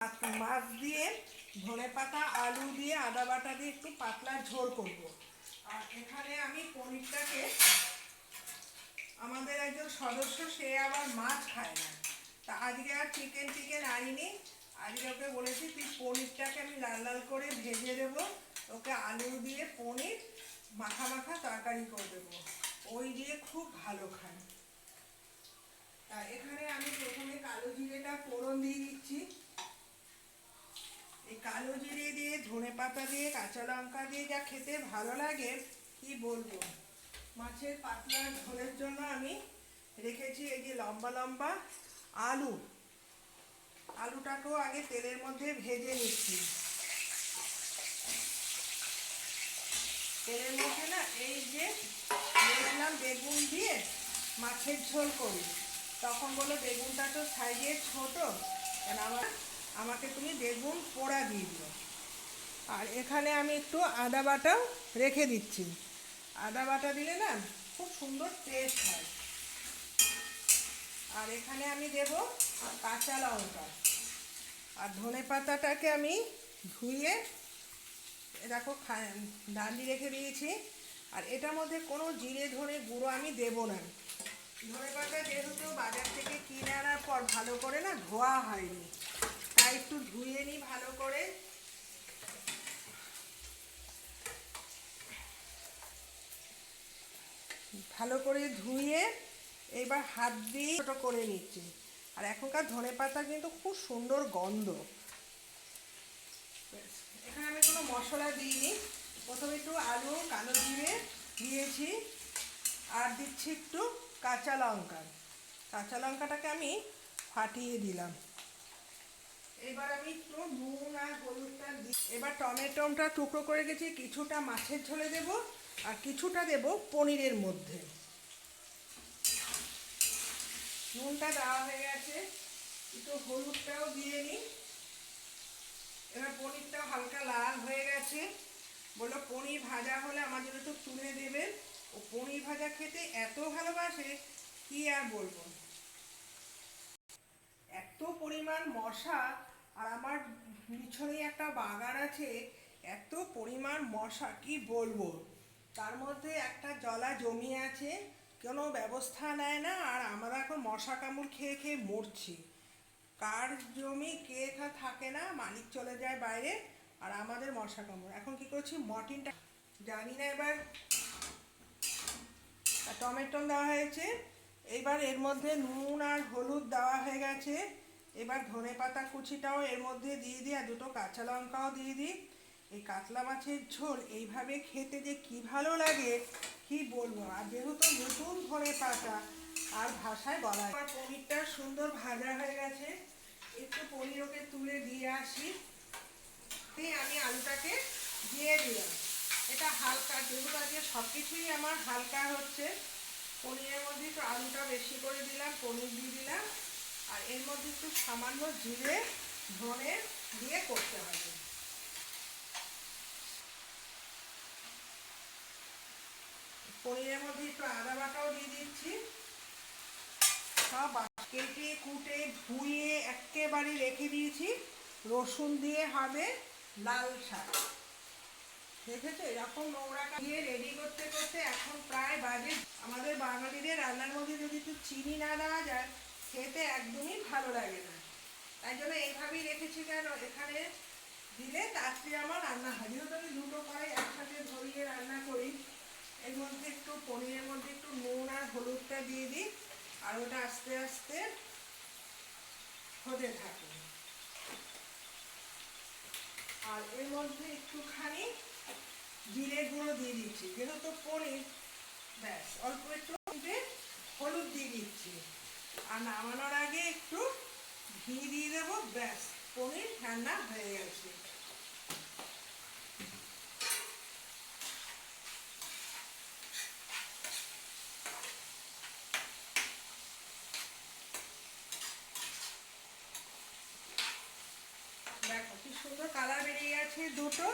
মাছ দিয়ে ধনে পাতা, আলু দিয়ে আদা বাটা দিয়ে একটু পাতলা ঝোল করব। আর এখানে আমি পনিরটাকে, আমাদের একজন সদস্য, সে আবার মাছ খায় না। তা আজকে আর চিকেন টিকেন আনিনি। আজকে ওকে বলেছি, তুই পনিরটাকে আমি লাল লাল করে ভেজে দেবো। ওকে আলু দিয়ে পনির মাখা মাখা তরকারি করে দেবো। ওই দিয়ে খুব ভালো খায়। তা এখানে আমি প্রথমে কালো জিরেটা ফোড়ন দিয়ে দিচ্ছি। এই কালো জিরে দিয়ে, ধনে পাতা দিয়ে, কাঁচা লঙ্কা দিয়ে যা খেতে ভালো লাগে, কি বলব? মাছের পাতলা ঝোলের জন্য আমি রেখেছি এই যে লম্বা লম্বা আলু। আলুটাকেও আগে তেলের মধ্যে ভেজে নিচ্ছি। তেলের মধ্যে না এই যে ভেজলাম বেগুন দিয়ে মাছের ঝোল করি। তখন বলল বেগুনটা তো সাইজে ছোটো, কেন আমার আমাকে তুমি বেগুন পোড়া দিয়ে দিও। আর এখানে আমি একটু আদা বাটাও রেখে দিচ্ছি। আদা বাটা দিলে না খুব সুন্দর টেস্ট হয়। আর এখানে আমি দেব কাঁচা লঙ্কা। আর ধনে পাতাটাকে আমি ধুয়ে দেখো ডান্ডি রেখে দিয়েছি। আর এটার মধ্যে কোনো জিরে, ধনে গুঁড়ো আমি দেব না। ধনে পাতা যেহেতু বাজার থেকে কিনে আনার পর ভালো করে না ধোয়া হয়নি। তাই একটু ধুয়ে নিই ভালো করে। ভালো করে ধুয়ে এবার হাত দিয়ে ছোটো করে নিচ্ছি। আর এখনকার ধনে পাতা কিন্তু খুব সুন্দর গন্ধ। এখানে আমি কোনো মশলা দিইনি। প্রথমে একটু আলু, কালো জিরে দিয়েছি। আর দিচ্ছি একটু কাঁচা লঙ্কা। কাঁচা লঙ্কাটাকে আমি ফাটিয়ে দিলাম। এবার আমি একটু নুন আর হলুদটা এবার টমেটোটা টুকরো করে গেছি, কিছুটা মাছের ঝোলে দেব আর কিছুটা দেব পনিরের মধ্যে। নুনটা দেওয়া হয়ে গেছে, একটু হলুদটাও দিয়ে নিই এবার পনিরটাও হালকা লাল হয়ে গেছে। বলল, পনির ভাজা হলে আমার জন্য একটু তুলে দেবেন। ও পনির ভাজা খেতে এত ভালোবাসে, কি আর বলব? এত পরিমাণ মশা আর আমার পিছনে একটা বাগান আছে, এত পরিমাণ মশা, কি বলব? তার মধ্যে একটা জলা জমি আছে, কোনো ব্যবস্থা নেয় না, আর আমরা এখন মশা কামড় খেয়ে খেয়ে মরছি। কার জমি, কে থাকে না, মালিক চলে যায় বাইরে, আর আমাদের মশা কামড়। এখন কি করছি? মটিনটা, জানি না এবার। টমেটো দেওয়া হয়েছে, এবার এর মধ্যে নুন আর হলুদ দেওয়া হয়ে গেছে। এবার ধনে পাতা কুচিটাও এর মধ্যে দিয়ে দিই, আর দুটো কাঁচা লঙ্কাও দিয়ে দিই। এই কাতলা মাছের ঝোল, এইভাবে খেতে যে কি ভালো লাগে, কি বলব? আর যেহেতু নতুন ধনে পাতা, আর ভাষায় বলা। আমার পনিরটা সুন্দর ভাজা হয়ে গেছে। একটু পনির ওকে তুলে দিয়ে আসি। আমি আলুটাকে দিয়ে দিলাম। এটা হালকা, যেহেতু আজকে সব কিছুই আমার হালকা হচ্ছে, পনিরের মধ্যে একটু আলুটা বেশি করে দিলাম, পনির দিয়ে দিলাম। আর এর মধ্যে একটু সামান্য জিরে, ধনে দিয়ে করতে হবে। পনিরের মধ্যে একটু আদা বাটাও দিয়ে দিচ্ছি। সব কেটে কুটে, ধুয়ে একেবারে রেখে দিয়েছি। রসুন দিয়ে হবে লাল শাক। দেখেছ? এরকম নোংরা দিয়ে রেডি করতে করতে এখন প্রায় বাজে। আমাদের বাঙালিদের রান্নার মধ্যে যদি একটু চিনি না দেওয়া যায় খেতে একদমই ভালো লাগে না। তাই জন্য এইভাবেই রেখেছি কেন এখানে দিলে তাড়াতাড়ি আমার রান্না হয়। যেহেতু আমি দুটো কড়াই একসাথে ধরিয়ে রান্না করি, এর মধ্যে একটু পনিরের মধ্যে একটু নুন আর হলুদটা দিয়ে দিই আর ওটা আস্তে আস্তে হতে থাকে। আর এর মধ্যে একটুখানি জিরে গুঁড়ো দিয়ে দিচ্ছি। যেহেতু পনির, ব্যাস, অল্প একটু হলুদ দিয়ে দিচ্ছি। আর নামানোর আগে একটু ঘি দিয়ে দেবো, ব্যাস, পনির রান্না হয়ে গেছে। দেখো কি সুন্দর কালার বেরিয়ে গেছে দুটো,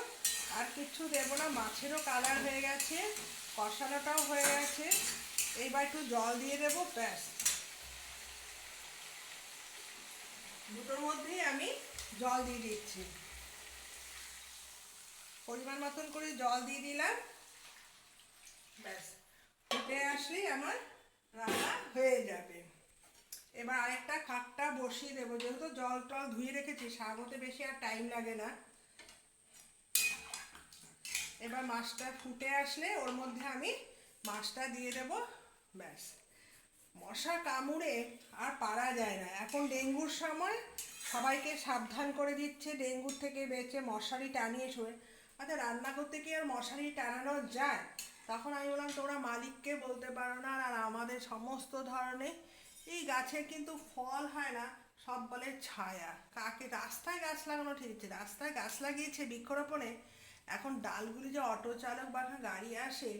আর কিচ্ছু দেবো না, মাছেরও কালার হয়ে গেছে, কষানোটাও হয়ে গেছে। এইবার একটু জল দিয়ে দেবো, ব্যাস। দুটোর মধ্যেই আমি জল দিয়ে দিচ্ছি। পরিমাণ মতন করে জল দিয়ে দিলাম। ব্যাস, ফুটে আসলেই আমার রান্না হয়ে যাবে। এবার আরেকটা খাটটা বসিয়ে দেবো, যেহেতু জল টল ধুয়ে রেখেছি হতে বেশি আর টাইম লাগে না। এবার মাছটা ফুটে আসলে ওর মধ্যে আমি মাছটা দিয়ে দেব, ব্যাস। মশা কামড়ে আর পারা যায় না। এখন ডেঙ্গুর সময় সবাইকে সাবধান করে দিচ্ছে, ডেঙ্গুর থেকে বেঁচে মশারি টানিয়ে শুয়ে। আচ্ছা রান্না করতে কি আর মশারি টানানো যায়? তখন আমি বললাম, তোমরা মালিককে বলতে পারো না, আর আমাদের সমস্ত ধরনের এই গাছে কিন্তু ফল হয় না, সব বলে ছায়া। কাকে? রাস্তায় গাছ লাগানো ঠিক আছে, রাস্তায় গাছ লাগিয়েছে বৃক্ষরোপণে। এখন ডালগুলি যে অটো চালক বা গাড়ি আসে,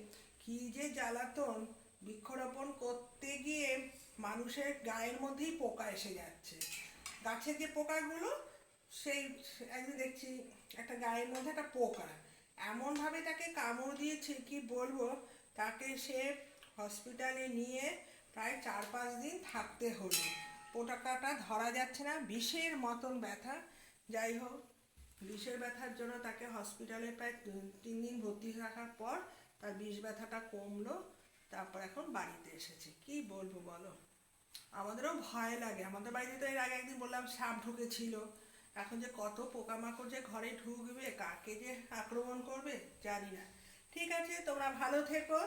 কি যে জ্বালাতন। বৃক্ষরোপণ করতে গিয়ে মানুষের গায়ের মধ্যেই পোকা এসে যাচ্ছে। গাছের যে পোকাগুলো, সেই একদিন দেখছি একটা গায়ের মধ্যে একটা পোকা। এমনভাবে তাকে কামড় দিয়েছে কি বলব? তাকে সে হসপিটালে নিয়ে প্রায় চার পাঁচ দিন থাকতে হলো। পোটাকাটা ধরা যাচ্ছে না, বিষের মতন ব্যথা। যাই হোক, বিষের ব্যথার জন্য তাকে হসপিটালে প্রায় তিন দিন ভর্তি রাখার পর তার বিষ ব্যথাটা কমলো। তারপর এখন বাড়িতে এসেছে। কি বলব বলো? আমাদেরও ভয় লাগে। আমাদের বাড়িতে তো এর আগে একদিন বললাম সাপ ঢুকেছিল। এখন যে কত পোকামাকড় যে ঘরে ঢুকবে, কাকে যে আক্রমণ করবে জানি না। ঠিক আছে, তোমরা ভালো থেকো।